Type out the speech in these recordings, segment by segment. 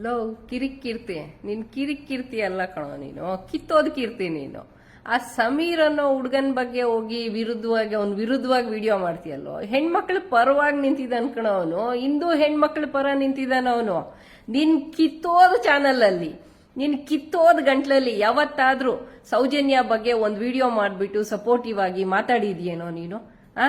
Low Kirik ಕೀರ್ತಿ ನೀನ್ ಕಿರಿಕ್ ಕೀರ್ತಿ ಅಲ್ಲ ಕಣೋ ನೀನು. ಕಿತ್ತೋದ್ ಕೀರ್ತಿ ನೀನು. ಆ ಸಮೀರ್ ಅನ್ನೋ ಹುಡುಗನ ಬಗ್ಗೆ ಹೋಗಿ ವಿರುದ್ಧವಾಗಿ ಅವ್ನ್ ವಿರುದ್ಧವಾಗಿ ವಿಡಿಯೋ ಮಾಡ್ತೀಯಲ್ಲೋ? ಹೆಣ್ಮಕ್ಳ ಪರವಾಗಿ ನಿಂತಿದ್ದಾನ ಕಣೋ ಅವನು. ಇಂದು ಹೆಣ್ಮಕ್ಳ ಪರ ನಿಂತಿದ್ದಾನ ಅವನು. ನಿನ್ ಕಿತ್ತೋದ್ ಚಾನಲ್ ಅಲ್ಲಿ ನಿನ್ ಕಿತ್ತೋದ್ ಗಂಟ್ಲಲ್ಲಿ ಯಾವತ್ತಾದ್ರೂ ಸೌಜನ್ಯ ಬಗ್ಗೆ ಒಂದ್ ವಿಡಿಯೋ ಮಾಡ್ಬಿಟ್ಟು ಸಪೋರ್ಟಿವ್ ಆಗಿ ಮಾತಾಡಿದ್ಯೇನೋ ನೀನು? ಆ?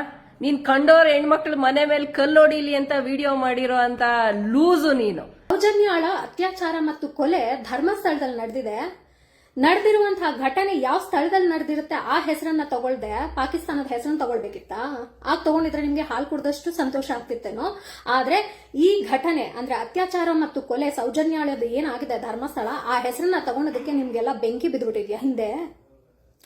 ನೀನ್ ಕಂಡೋರ್ ಹೆಣ್ಮಕ್ಳು ಮನೆ ಮೇಲೆ ಕಲ್ಲೊಡಿಲಿ ಅಂತ ವಿಡಿಯೋ ಮಾಡಿರೋ ಅಂತ ಲೂಸು ನೀನು. ಸೌಜನ್ಯಾಳ ಅತ್ಯಾಚಾರ ಮತ್ತು ಕೊಲೆ ಧರ್ಮಸ್ಥಳದಲ್ಲಿ ನಡೆದಿದೆ. ನಡೆದಿರುವಂತಹ ಘಟನೆ ಯಾವ ಸ್ಥಳದಲ್ಲಿ ನಡೆದಿರುತ್ತೆ ಆ ಹೆಸರನ್ನ ತಗೊಳ್ದೆ, ಪಾಕಿಸ್ತಾನದ ಹೆಸರನ್ನ ತಗೊಳ್ಬೇಕಿತ್ತಾ? ಆಗ ತಗೊಂಡಿದ್ರೆ ನಿಮ್ಗೆ ಹಾಲು ಕುಡ್ದಷ್ಟು ಸಂತೋಷ ಆಗ್ತಿತ್ತೇನೋ? ಆದ್ರೆ ಈ ಘಟನೆ, ಅಂದ್ರೆ ಅತ್ಯಾಚಾರ ಮತ್ತು ಕೊಲೆ ಸೌಜನ್ಯಾಳದ ಏನಾಗಿದೆ ಧರ್ಮಸ್ಥಳ, ಆ ಹೆಸರನ್ನ ತಗೊಂಡದಕ್ಕೆ ನಿಮ್ಗೆಲ್ಲ ಬೆಂಕಿ ಬಿದ್ದುಬಿಟ್ಟಿದ್ಯಾ ಹಿಂದೆ?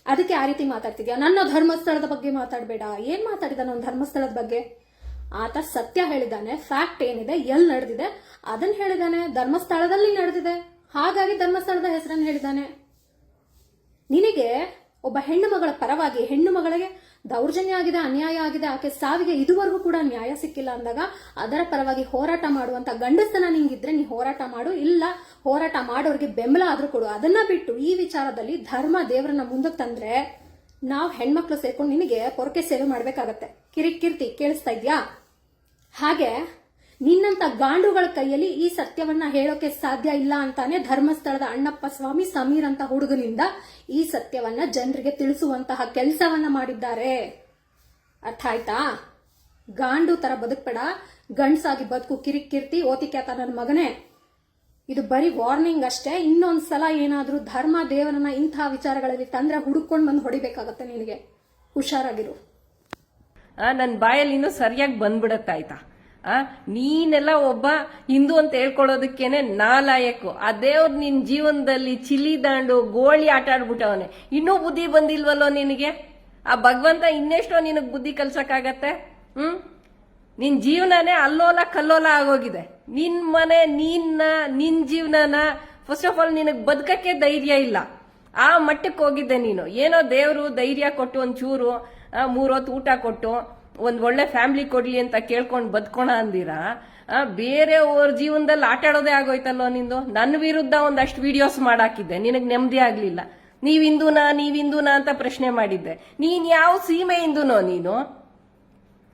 ಅದಕ್ಕೆ ಆ ರೀತಿ ಮಾತಾಡ್ತಿದ್ಯಾ? ನನ್ನ ಧರ್ಮಸ್ಥಳದ ಬಗ್ಗೆ ಮಾತಾಡಬೇಡ. ಏನ್ ಮಾತಾಡಿದ ನನ್ನ ಧರ್ಮಸ್ಥಳದ ಬಗ್ಗೆ? ಆತ ಸತ್ಯ ಹೇಳಿದ್ದಾನೆ ಫ್ಯಾಕ್ಟ್ ಏನಿದೆ, ಎಲ್ಲಿ ನಡೆದಿದೆ ಅದನ್ನ ಹೇಳಿದಾನೆ, ಧರ್ಮಸ್ಥಳದಲ್ಲಿ ನಡೆದಿದೆ. ಹಾಗಾಗಿ ಧರ್ಮಸ್ಥಳದ ಹೆಸರನ್ನು ಹೇಳಿದಾನೆ. ನಿನಗೆ ಒಬ್ಬ ಹೆಣ್ಣು ಮಗಳ ಪರವಾಗಿ, ಹೆಣ್ಣು ಮಗಳಿಗೆ ದೌರ್ಜನ್ಯ ಆಗಿದೆ, ಅನ್ಯಾಯ ಆಗಿದೆ, ಆಕೆ ಸಾವಿಗೆ ಇದುವರೆಗೂ ಕೂಡ ನ್ಯಾಯ ಸಿಕ್ಕಿಲ್ಲ ಅಂದಾಗ ಅದರ ಪರವಾಗಿ ಹೋರಾಟ ಮಾಡುವಂತ ಗಂಡಸ್ತನ ನಿಂಗಿದ್ರೆ ನೀ ಹೋರಾಟ ಮಾಡು. ಇಲ್ಲ, ಹೋರಾಟ ಮಾಡೋರಿಗೆ ಬೆಂಬಲ ಆದ್ರೂ ಕೊಡು. ಅದನ್ನ ಬಿಟ್ಟು ಈ ವಿಚಾರದಲ್ಲಿ ಧರ್ಮ ದೇವರನ್ನ ಮುಂದಕ್ಕೆ ತಂದ್ರೆ ನಾವು ಹೆಣ್ಮಕ್ಳು ಸೇರ್ಕೊಂಡು ನಿನಗೆ ಪೊರಕೆ ಸೇವೆ ಮಾಡ್ಬೇಕಾಗತ್ತೆ. ಕಿರಿಕಿರ್ತಿ ಕೇಳಿಸ್ತಾ ಇದ್ಯಾ? ಹಾಗೆ ನಿನ್ನಂತ ಗಾಂಡುಗಳ ಕೈಯಲ್ಲಿ ಈ ಸತ್ಯವನ್ನ ಹೇಳೋಕೆ ಸಾಧ್ಯ ಇಲ್ಲ ಅಂತಾನೆ ಧರ್ಮಸ್ಥಳದ ಅಣ್ಣಪ್ಪ ಸ್ವಾಮಿ ಸಮೀರ್ ಅಂತ ಹುಡುಗನಿಂದ ಈ ಸತ್ಯವನ್ನ ಜನರಿಗೆ ತಿಳಿಸುವಂತಹ ಕೆಲಸವನ್ನ ಮಾಡಿದ್ದಾರೆ. ಅರ್ಥ ಆಯ್ತಾ? ಗಾಂಡು ತರ ಬದುಕ್ಬೇಡ. ಗಂಡ್ಸಾಗಿ ಬದುಕು ಕಿರಿಕ್ ಕಿರ್ತಿ ಓತಿಕ್ಯಾತ ನನ್ನ ಮಗನೇ. ಇದು ಬರೀ ವಾರ್ನಿಂಗ್ ಅಷ್ಟೇ. ಇನ್ನೊಂದ್ಸಲ ಏನಾದ್ರೂ ಧರ್ಮ ದೇವರನ್ನ ಇಂತಹ ವಿಚಾರಗಳಲ್ಲಿ ತಂದ್ರೆ ಹುಡುಕೊಂಡು ಬಂದು ಹೊಡಿಬೇಕಾಗತ್ತೆ ನಿನಗೆ. ಹುಷಾರಾಗಿರು. ನನ್ನ ಬಾಯಲ್ಲಿ ಇನ್ನೂ ಸರಿಯಾಗಿ ಬಂದ್ಬಿಡತ್ತಾಯ್ತಾ ಆ, ನೀನೆಲ್ಲ ಒಬ್ಬ ಹಿಂದೂ ಅಂತ ಹೇಳ್ಕೊಳ್ಳೋದಕ್ಕೇನೆ ನಾಲಾಯಕ್ಕು ಆ ದೇವ್ರು ನಿನ್ ಜೀವನದಲ್ಲಿ ಚಿಲಿ ದಾಂಡು, ಗೋಳಿ ಆಟ ಆಡ್ಬಿಟ್ಟವನೆ. ಇನ್ನೂ ಬುದ್ಧಿ ಬಂದಿಲ್ವಲ್ಲೋ ನಿನಗೆ? ಆ ಭಗವಂತ ಇನ್ನೆಷ್ಟೋ ನಿನಗ್ ಬುದ್ಧಿ ಕಲ್ಸಕ್ಕಾಗತ್ತೆ? ಹ್ಮ್? ನಿನ್ ಜೀವನನೇ ಅಲ್ಲೋಲ ಕಲ್ಲೋಲ ಆಗೋಗಿದೆ. ನಿನ್ ಮನೆ, ನಿನ್ನ, ನಿನ್ ಜೀವನನ ಫಸ್ಟ್ ಆಫ್ ಆಲ್ ನಿನಗ್ ಬದುಕಕ್ಕೆ ಧೈರ್ಯ ಇಲ್ಲ. ಆ ಮಟ್ಟಕ್ಕೆ ಹೋಗಿದ್ದೆ ನೀನು. ಏನೋ ದೇವರು ಧೈರ್ಯ ಕೊಟ್ಟು, ಒಂದು ಚೂರು ಮೂರೊತ್ತು ಊಟ ಕೊಟ್ಟು, ಒಂದು ಒಳ್ಳೆ ಫ್ಯಾಮಿಲಿ ಕೊಡ್ಲಿ ಅಂತ ಕೇಳ್ಕೊಂಡು ಬದ್ಕೋಣ ಅಂದಿರಾ? ಬೇರೆ ಜೀವನದಲ್ಲಿ ಆಟ ಆಡೋದೇ ಆಗೋಯ್ತಲ್ಲೋ ನಿಂದು? ನನ್ನ ವಿರುದ್ಧ ಒಂದಷ್ಟು ವಿಡಿಯೋಸ್ ಮಾಡಾಕಿದ್ದೆ. ನಿನಗೆ ನೆಮ್ಮದಿ ಆಗ್ಲಿಲ್ಲ. ನೀವ್ ಹಿಂದೂನಾ ನೀವ್ ಹಿಂದೂನಾ ಅಂತ ಪ್ರಶ್ನೆ ಮಾಡಿದ್ದೆ. ನೀನ್ ಯಾವ ಸೀಮೆ ಹಿಂದೂನೋ ನೀನು?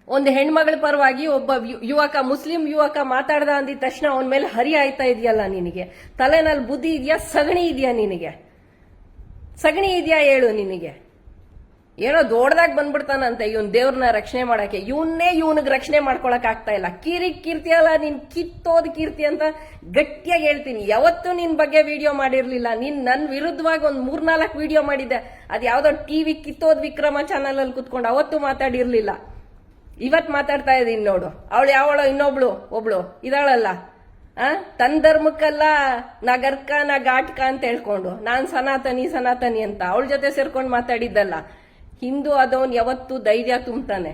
ಒಂದು ಹೆಣ್ಮಗಳ ಪರವಾಗಿ ಒಬ್ಬ ಯುವಕ, ಮುಸ್ಲಿಂ ಯುವಕ ಮಾತಾಡ್ದ ಅಂದಿದ ತಕ್ಷಣ ಅವನ ಮೇಲೆ ಹರಿ ಆಯ್ತಾ ಇದೆಯಲ್ಲ ನಿನಗೆ? ತಲೆನಲ್ಲಿ ಬುದ್ಧಿ ಇದೆಯಾ, ಸಗಣಿ ಇದೆಯಾ ನಿನಗೆ? ಸಗಣಿ ಇದೆಯಾ ಹೇಳು ನಿನಗೆ. ಏನೋ ದೊಡ್ಡದಾಗ ಬಂದ್ಬಿಡ್ತಾನಂತೆ ಇವನ್ ದೇವ್ರನ್ನ ರಕ್ಷಣೆ ಮಾಡಕ್ಕೆ. ಇವನ್ನೇ ಇವನಿಗೆ ರಕ್ಷಣೆ ಮಾಡ್ಕೊಳಕ್ ಆಗ್ತಾ ಇಲ್ಲ. ಕಿರಿ ಕೀರ್ತಿ ಅಲ್ಲ ನೀನ್ ಕಿತ್ತೋದ್ ಕೀರ್ತಿ ಅಂತ ಗಟ್ಟಿಯಾಗಿ ಹೇಳ್ತೀನಿ. ಯಾವತ್ತೂ ನಿನ್ ಬಗ್ಗೆ ವಿಡಿಯೋ ಮಾಡಿರ್ಲಿಲ್ಲ. ನೀನ್ ನನ್ ವಿರುದ್ಧವಾಗಿ ಒಂದ್ ಮೂರ್ನಾಲ್ಕು ವಿಡಿಯೋ ಮಾಡಿದ್ದೆ. ಅದ್ ಯಾವ್ದೋ ಟಿವಿ ಕಿತ್ತೋದ್ ವಿಕ್ರಮ ಚಾನಲ್ ಅಲ್ಲಿ ಕುತ್ಕೊಂಡು ಅವತ್ತು ಮಾತಾಡಿರ್ಲಿಲ್ಲ. ಇವತ್ ಮಾತಾಡ್ತಾ ಇದೀನಿ ನೋಡು. ಅವಳು ಯಾವಳು ಇನ್ನೊಬ್ಳು, ಒಬ್ಳು, ಇದಾಳಲ್ಲ. ಆ? ತನ್ ಧರ್ಮಕ್ಕಲ್ಲ ಗರ್ಕ, ನಾ ಘಾಟ್ಕ ಅಂತ ಹೇಳ್ಕೊಂಡು, ನಾನು ಸನಾತನಿ ಸನಾತನಿ ಅಂತ ಅವಳ ಜೊತೆ ಸೇರ್ಕೊಂಡು ಮಾತಾಡಿದ್ದಲ್ಲ. ಹಿಂದೂ ಅದವನ್ ಯಾವತ್ತು ಧೈರ್ಯ ತುಂಬ್ತಾನೆ.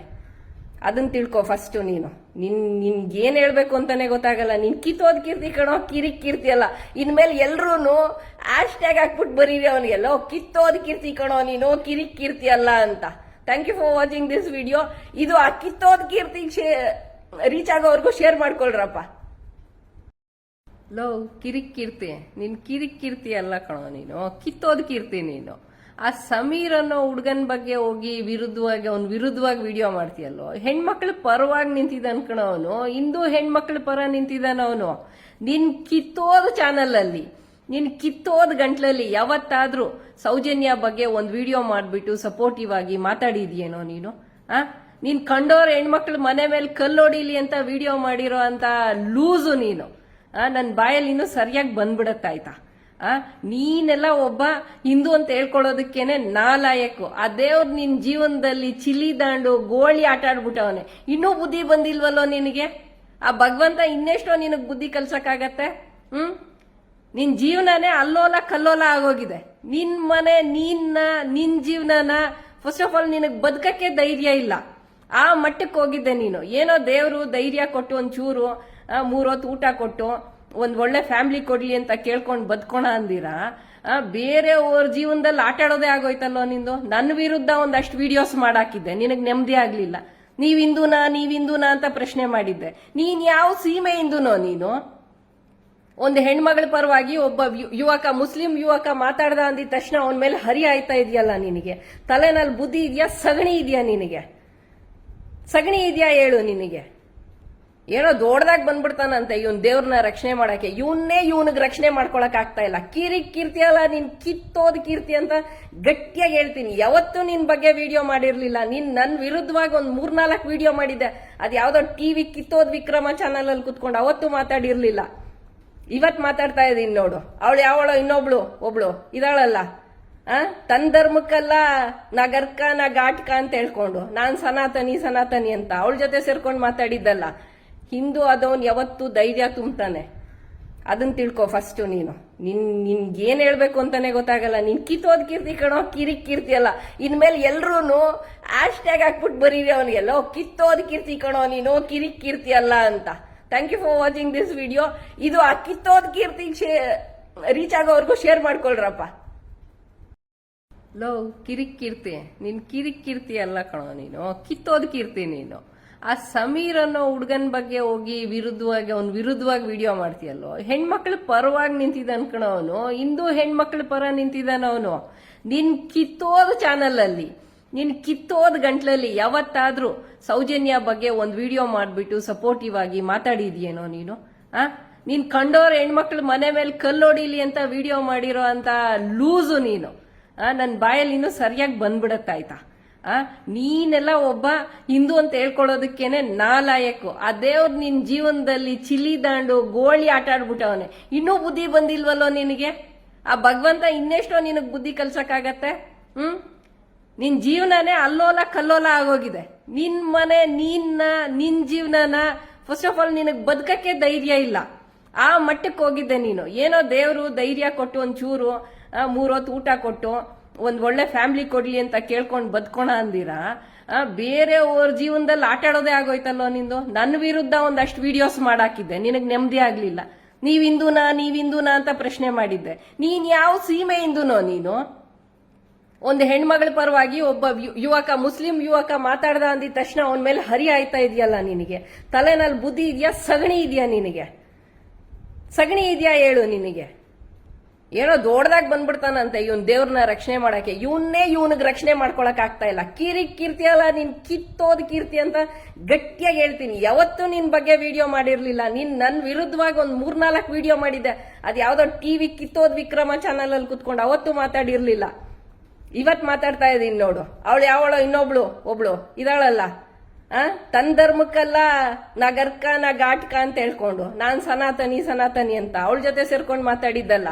ಅದನ್ನ ತಿಳ್ಕೊ ಫಸ್ಟ್ ನೀನು. ನಿನ್, ನಿನ್ಗೆ ಏನ್ ಹೇಳ್ಬೇಕು ಅಂತಾನೆ ಗೊತ್ತಾಗಲ್ಲ. ನಿನ್ ಕಿತ್ತೋದ್ ಕೀರ್ತಿ ಕಣೋ ಕಿರಿಕ್ ಕೀರ್ತಿ ಅಲ್ಲ. ಇನ್ಮೇಲೆ ಎಲ್ರೂನು ಆಶ್ ಟ್ಯಾಗ್ ಹಾಕ್ಬಿಟ್ಟು ಬರೀರಿ ಅವನಿಗೆಲ್ಲ ಕಿತ್ತೋದ್ ಕೀರ್ತಿ ಕಣೋ, ನೀನು ಕಿರಿಕ್ ಕೀರ್ತಿ ಅಲ್ಲ ಅಂತ. Thank you for watching this video ಇದು ಆ ಕಿತ್ತೋದ್ ಕೀರ್ತಿ ರೀಚ್ ಆಗೋವರೆಗೂ ಶೇರ್ ಮಾಡ್ಕೊಳ್ರಪ್ಪ. ಲೋ ಕಿರಿಕ್ ಕೀರ್ತಿ ನಿನ್ ಕಿರಿಕ್ ಕೀರ್ತಿ ಅಲ್ಲ ಕಣೋ ನೀನು. ಕಿತ್ತೋದ್ ಕೀರ್ತಿ ನೀನು. ಆ ಸಮೀರ್ ಅನ್ನೋ ಹುಡುಗನ ಬಗ್ಗೆ ಹೋಗಿ ವಿರುದ್ಧವಾಗಿ, ಅವ್ನ್ ವಿರುದ್ಧವಾಗಿ ವಿಡಿಯೋ ಮಾಡ್ತೀಯಲ್ಲೋ? ಹೆಣ್ಮಕ್ಳ ಪರವಾಗಿ ನಿಂತಿದ್ದಾನ ಕಣೋ ಅವನು. ಹಿಂದೂ ಹೆಣ್ಮಕ್ಳ ಪರ ನಿಂತಿದ್ದಾನ ಅವನು. ನಿನ್ ಕಿತ್ತೋದ್ ಚಾನಲ್ ಅಲ್ಲಿ ನಿನ್ ಕಿತ್ತೋದ್ ಗಂಟ್ಲಲ್ಲಿ ಯಾವತ್ತಾದ್ರೂ ಸೌಜನ್ಯ ಬಗ್ಗೆ ಒಂದ್ ವಿಡಿಯೋ ಮಾಡ್ಬಿಟ್ಟು ಸಪೋರ್ಟಿವ್ ಆಗಿ ಮಾತಾಡಿದ್ಯೇನೋ ನೀನು? ಆ? ನೀನ್ ಕಂಡೋರ್ ಹೆಣ್ಮಕ್ಳು ಮನೆ ಮೇಲೆ ಕಲ್ಲೊಡಿಲಿ ಅಂತ ವಿಡಿಯೋ ಮಾಡಿರೋ ಅಂತ ಲೂಸು ನೀನು. ನನ್ನ ಬಾಯಲ್ಲಿ ಇನ್ನೂ ಸರಿಯಾಗಿ ಬಂದ್ಬಿಡತ್ತಾಯ್ತಾ ಆ, ನೀನೆಲ್ಲ ಒಬ್ಬ ಹಿಂದೂ ಅಂತ ಹೇಳ್ಕೊಳ್ಳೋದಕ್ಕೇನೆ ನಾಲಾಯಕು ಆ ದೇವ್ರ ನಿನ್ ಜೀವನದಲ್ಲಿ ಚಿಲಿ ದಾಂಡು, ಗೋಳಿ ಆಟ ಆಡ್ಬಿಟ್ಟವನೆ. ಇನ್ನೂ ಬುದ್ಧಿ ಬಂದಿಲ್ವಲ್ಲೋ ನಿನಗೆ? ಆ ಭಗವಂತ ಇನ್ನೆಷ್ಟೋ ನಿನಗೆ ಬುದ್ಧಿ ಕಲ್ಸಕ್ಕಾಗತ್ತೆ? ಹ್ಮ್? ನಿನ್ ಜೀವನನೇ ಅಲ್ಲೋಲ ಕಲ್ಲೋಲ ಆಗೋಗಿದೆ. ನಿನ್ ಮನೆ, ನಿನ್ನ, ನಿನ್ ಜೀವನನ ಫಸ್ಟ್ ಆಫ್ ಆಲ್ ನಿನಗ್ ಬದುಕಕ್ಕೆ ಧೈರ್ಯ ಇಲ್ಲ. ಆ ಮಟ್ಟಕ್ಕೆ ಹೋಗಿದ್ದೆ ನೀನು. ಏನೋ ದೇವ್ರು ಧೈರ್ಯ ಕೊಟ್ಟು ಒಂಚೂರು ಮೂರೊತ್ತು ಊಟ ಕೊಟ್ಟು ಒಂದು ಒಳ್ಳೆ ಫ್ಯಾಮಿಲಿ ಕೊಡ್ಲಿ ಅಂತ ಕೇಳ್ಕೊಂಡು ಬದ್ಕೋಣ ಅಂದಿರಾ? ಆ, ಬೇರೆ ಅವ್ರ ಜೀವನದಲ್ಲಿ ಆಟ ಆಡೋದೇ ಆಗೋಯ್ತಲ್ಲೋ ನಿಂದು? ನನ್ನ ವಿರುದ್ಧ ಒಂದಷ್ಟು ವಿಡಿಯೋಸ್ ಮಾಡಾಕಿದ್ದೆ. ನಿನಗೆ ನೆಮ್ಮದಿ ಆಗ್ಲಿಲ್ಲ. ನೀವು ಹಿಂದೂನಾ ನೀವ್ ಹಿಂದೂನಾ ಅಂತ ಪ್ರಶ್ನೆ ಮಾಡಿದ್ದೆ. ನೀನ್ ಯಾವ ಸೀಮೆ ನೀನು? ಒಂದು ಹೆಣ್ಮಗಳ ಪರವಾಗಿ ಒಬ್ಬ ಯುವಕ ಮುಸ್ಲಿಂ ಯುವಕ ಮಾತಾಡ್ದ ಅಂದಿದ ತಕ್ಷಣ ಅವನ ಮೇಲೆ ಹರಿ ಆಯ್ತಾ ಇದೆಯಲ್ಲ ನಿನಗೆ? ತಲೆನಲ್ಲಿ ಬುದ್ಧಿ ಇದೆಯಾ? ಸಗಣಿ ಇದೆಯಾ ನಿನಗೆ? ಸಗಣಿ ಇದೆಯಾ ಹೇಳು ನಿನಗೆ? ಏನೋ ದೊಡ್ಡದಾಗಿ ಬಂದ್ಬಿಡ್ತಾನಂತೆ ಇವನ್ ದೇವ್ರನ್ನ ರಕ್ಷಣೆ ಮಾಡಕ್ಕೆ. ಇವನ್ನೇ ಇವನಿಗೆ ರಕ್ಷಣೆ ಮಾಡ್ಕೊಳಕ್ ಆಗ್ತಾ ಇಲ್ಲ. ಕಿರಿ ಕೀರ್ತಿ ಅಲ್ಲ, ನೀನ್ ಕಿತ್ತೋದ್ ಕೀರ್ತಿ ಅಂತ ಗಟ್ಟಿಯಾಗಿ ಹೇಳ್ತೀನಿ. ಯಾವತ್ತೂ ನಿನ್ ಬಗ್ಗೆ ವಿಡಿಯೋ ಮಾಡಿರ್ಲಿಲ್ಲ. ನೀನ್ ನನ್ ವಿರುದ್ಧವಾಗಿ ಒಂದ್ ಮೂರ್ನಾಲ್ಕು ವಿಡಿಯೋ ಮಾಡಿದ್ದೆ. ಅದ್ ಯಾವ್ದೋ ಟಿವಿ ಕಿತ್ತೋದ್ ವಿಕ್ರಮ ಚಾನಲ್ ಅಲ್ಲಿ ಕುತ್ಕೊಂಡು ಅವತ್ತು ಮಾತಾಡಿರ್ಲಿಲ್ಲ. ಇವತ್ ಮಾತಾಡ್ತಾ ಇದೀನಿ ನೋಡು. ಅವಳು ಯಾವಳು ಇನ್ನೊಬ್ಳು, ಒಬ್ಳು, ಇದಾಳಲ್ಲ. ಆ? ತನ್ ಧರ್ಮಕ್ಕಲ್ಲ, ನಾ ಗರ್ಕ, ನಾ ಘಾಟ್ಕ ಅಂತ ಹೇಳ್ಕೊಂಡು. ನಾನ್ ಸನಾತನಿ ಸನಾತನಿ ಅಂತ. ಅವಳ ಜೊತೆ ಸೇರ್ಕೊಂಡು ಮಾತಾಡಿದ್ದಲ್ಲ. ಹಿಂದೂ ಆದವನು ಯಾವತ್ತು ಧೈರ್ಯ ತುಂಬ್ತಾನೆ. ಅದನ್ನ ತಿಳ್ಕೊ ಫಸ್ಟ್ ನೀನು. ನಿನ್ ನಿನ್ಗೆ ಏನ್ ಹೇಳ್ಬೇಕು ಅಂತಾನೆ ಗೊತ್ತಾಗಲ್ಲ. ನಿನ್ ಕಿತ್ತೋದ್ ಕೀರ್ತಿ ಕಣೋ ಕಿರಿಕ್ ಕೀರ್ತಿ ಅಲ್ಲ. ಇನ್ಮೇಲೆ ಎಲ್ರೂನು ಆಶ್ ಟ್ಯಾಗ್ ಹಾಕ್ಬಿಟ್ಟು ಬರೀರಿ ಅವನಿಗೆಲ್ಲ ಕಿತ್ತೋದ್ ಕೀರ್ತಿ ಕಣೋ, ನೀನು ಕಿರಿಕ್ ಕೀರ್ತಿ ಅಲ್ಲ ಅಂತ. Thank you for watching this video ಇದು ಆ ಕಿತ್ತೋದ್ ಕೀರ್ತಿ ರೀಚ್ ಆಗೋವರೆಗೂ ಶೇರ್ ಮಾಡ್ಕೊಳ್ರಪ್ಪ. ಲೋ ಕಿರಿಕ್ ಕೀರ್ತಿ. ನಿನ್ ಕಿರಿಕ್ ಕೀರ್ತಿ ಅಲ್ಲ ಕಣೋ ನೀನು. ಕಿತ್ತೋದ್ ಕೀರ್ತಿ ನೀನು. ಆ ಸಮೀರ್ ಅನ್ನೋ ಹುಡುಗನ ಬಗ್ಗೆ ಹೋಗಿ ವಿರುದ್ಧವಾಗಿ ಅವ್ನ್ ವಿರುದ್ಧವಾಗಿ ವಿಡಿಯೋ ಮಾಡ್ತೀಯಲ್ಲೋ? ಹೆಣ್ಮಕ್ಳ ಪರವಾಗಿ ನಿಂತಿದ್ದ ಕಣ ಅವನು. ಇಂದು ಹೆಣ್ಮಕ್ಳ ಪರ ನಿಂತಿದ್ದಾನ ಅವನು. ನಿನ್ ಕಿತ್ತೋದ್ ಚಾನಲ್ ಅಲ್ಲಿ ನಿನ್ ಕಿತ್ತೋದ್ ಗಂಟ್ಲಲ್ಲಿ ಯಾವತ್ತಾದ್ರೂ ಸೌಜನ್ಯ ಬಗ್ಗೆ ಒಂದ್ ವಿಡಿಯೋ ಮಾಡ್ಬಿಟ್ಟು ಸಪೋರ್ಟಿವ್ ಆಗಿ ಮಾತಾಡಿದ್ಯೇನೋ ನೀನು? ಆ? ನೀನ್ ಕಂಡೋರ್ ಹೆಣ್ಮಕ್ಳು ಮನೆ ಮೇಲೆ ಕಲ್ಲೊಡಿಲಿ ಅಂತ ವಿಡಿಯೋ ಮಾಡಿರೋ ಅಂತ ಲೂಸು ನೀನು. ಆ, ನನ್ ಬಾಯಲ್ಲಿ ಇನ್ನೂ ಸರಿಯಾಗಿ ಬಂದ್ಬಿಡತ್ತಾಯ್ತಾ ಆ? ನೀನೆಲ್ಲ ಒಬ್ಬ ಹಿಂದೂ ಅಂತ ಹೇಳ್ಕೊಳ್ಳೋದಕ್ಕೇನೆ ನಾಲಾಯಕು. ಆ ದೇವ್ರು ನಿನ್ ಜೀವನದಲ್ಲಿ ಚಿಲಿ ದಾಂಡು, ಗೋಳಿ ಆಟ ಆಡ್ಬಿಟ್ಟವನೆ. ಇನ್ನೂ ಬುದ್ಧಿ ಬಂದಿಲ್ವಲ್ಲೋ ನಿನಗೆ? ಆ ಭಗವಂತ ಇನ್ನೆಷ್ಟೋ ನಿನಗ್ ಬುದ್ಧಿ ಕಲ್ಸಕ್ಕಾಗತ್ತೆ? ಹ್ಮ್? ನಿನ್ ಜೀವನನೇ ಅಲ್ಲೋಲ ಕಲ್ಲೋಲ ಆಗೋಗಿದೆ. ನಿನ್ ಮನೆ, ನಿನ್ನ, ನಿನ್ ಜೀವನನ ಫಸ್ಟ್ ಆಫ್ ಆಲ್ ನಿನಗ್ ಬದುಕಕ್ಕೆ ಧೈರ್ಯ ಇಲ್ಲ. ಆ ಮಟ್ಟಕ್ಕೆ ಹೋಗಿದ್ದೆ ನೀನು. ಏನೋ ದೇವ್ರು ಧೈರ್ಯ ಕೊಟ್ಟು ಒಂಚೂರು ಚೂರು ಮೂರೊತ್ತು ಊಟ ಕೊಟ್ಟು ಒಂದ್ ಒಳ್ಳೆ ಫ್ಯಾಮಿಲಿ ಕೊಡ್ಲಿ ಅಂತ ಕೇಳ್ಕೊಂಡು ಬದ್ಕೋಣ ಅಂದಿರಾ? ಬೇರೆ ಬೇರೆಯವ್ರ ಜೀವನದಲ್ಲಿ ಆಟಾಡೋದೇ ಆಗೋಯ್ತಲ್ಲೋ ನಿಂದು? ನನ್ನ ವಿರುದ್ಧ ಒಂದಷ್ಟು ವಿಡಿಯೋಸ್ ಮಾಡಾಕಿದ್ದೆ. ನಿನಗೆ ನೆಮ್ಮದಿ ಆಗ್ಲಿಲ್ಲ. ನೀವ್ ಹಿಂದೂನಾ ನೀವ್ ಹಿಂದೂನಾ ಅಂತ ಪ್ರಶ್ನೆ ಮಾಡಿದ್ದೆ. ನೀನ್ ಯಾವ ಸೀಮೆ ಹಿಂದೂನೋ ನೀನು? ಒಂದು ಹೆಣ್ಮಗಳ ಪರವಾಗಿ ಒಬ್ಬ ಯುವಕ, ಮುಸ್ಲಿಂ ಯುವಕ ಮಾತಾಡ್ದ ಅಂದಿದ ತಕ್ಷಣ ಅವನ ಮೇಲೆ ಹರಿ ಆಯ್ತಾ ಇದೆಯಲ್ಲ ನಿನಗೆ? ತಲೆನಲ್ಲಿ ಬುದ್ಧಿ ಇದೆಯಾ? ಸಗಣಿ ಇದೆಯಾ ನಿನಗೆ? ಸಗಣಿ ಇದೆಯಾ ಹೇಳು ನಿನಗೆ? ಏನೋ ದೊಡ್ಡದಾಗಿ ಬಂದ್ಬಿಡ್ತಾನಂತೆ ಇವನ್ ದೇವ್ರನ್ನ ರಕ್ಷಣೆ ಮಾಡಕ್ಕೆ. ಇವನ್ನೇ ಇವನಿಗೆ ರಕ್ಷಣೆ ಮಾಡ್ಕೊಳಕ್ ಆಗ್ತಾ ಇಲ್ಲ. ಕಿರಿ ಕೀರ್ತಿ ಅಲ್ಲ, ನೀನ್ ಕಿತ್ತೋದ್ ಕೀರ್ತಿ ಅಂತ ಗಟ್ಟಿಯಾಗಿ ಹೇಳ್ತೀನಿ. ಯಾವತ್ತೂ ನಿನ್ ಬಗ್ಗೆ ವಿಡಿಯೋ ಮಾಡಿರ್ಲಿಲ್ಲ. ನೀನ್ ನನ್ ವಿರುದ್ಧವಾಗಿ ಒಂದ್ ಮೂರ್ನಾಲ್ಕು ವಿಡಿಯೋ ಮಾಡಿದ್ದೆ. ಅದ್ ಯಾವ್ದೋ ಟಿವಿ ಕಿತ್ತೋದ್ ವಿಕ್ರಮ ಚಾನಲ್ ಅಲ್ಲಿ ಕುತ್ಕೊಂಡು ಅವತ್ತು ಮಾತಾಡಿರ್ಲಿಲ್ಲ. ಇವತ್ ಮಾತಾಡ್ತಾ ಇದೀನಿ ನೋಡು. ಅವಳು ಯಾವಳು ಇನ್ನೊಬ್ಳು, ಒಬ್ಳು, ಇದಾಳಲ್ಲ. ಆ? ತನ್ ಧರ್ಮಕ್ಕಲ್ಲ ನಾ ಗರ್ಕ, ನಾ ಘಾಟ್ಕ ಅಂತ ಹೇಳ್ಕೊಂಡು. ನಾನ್ ಸನಾತನಿ ಸನಾತನಿ ಅಂತ. ಅವಳ ಜೊತೆ ಸೇರ್ಕೊಂಡು ಮಾತಾಡಿದ್ದಲ್ಲ.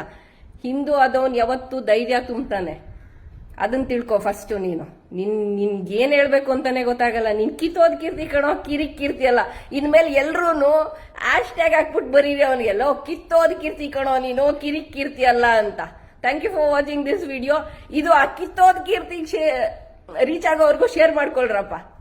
ಹಿಂದೂ ಆದವನು ಯಾವತ್ತೂ ಧೈರ್ಯ ತುಂಬ್ತಾನೆ. ಅದನ್ನ ತಿಳ್ಕೊ ಫಸ್ಟ್ ನೀನು. ನಿನ್, ನಿನ್ಗೆ ಏನ್ ಹೇಳ್ಬೇಕು ಅಂತಾನೆ ಗೊತ್ತಾಗಲ್ಲ. ನಿನ್ ಕಿತ್ತೋದ್ ಕೀರ್ತಿ ಕಣೋ ಕಿರಿಕ್ ಕೀರ್ತಿ ಅಲ್ಲ. ಇನ್ಮೇಲೆ ಎಲ್ರೂ ಆಶ್ ಟ್ಯಾಗ್ ಹಾಕ್ಬಿಟ್ಟು ಬರೀರಿ ಅವನಿಗೆಲ್ಲ ಕಿತ್ತೋದ್ ಕೀರ್ತಿ ಕಣೋ, ನೀನು ಕಿರಿಕ್ ಕೀರ್ತಿ ಅಲ್ಲ ಅಂತ. Thank you for watching this video ಇದು ಆ ಕಿತ್ತೋದ್ ಕೀರ್ತಿ ರೀಚ್ ಆಗೋವರೆಗೂ ಶೇರ್ ಮಾಡ್ಕೊಳ್ರಪ್ಪ.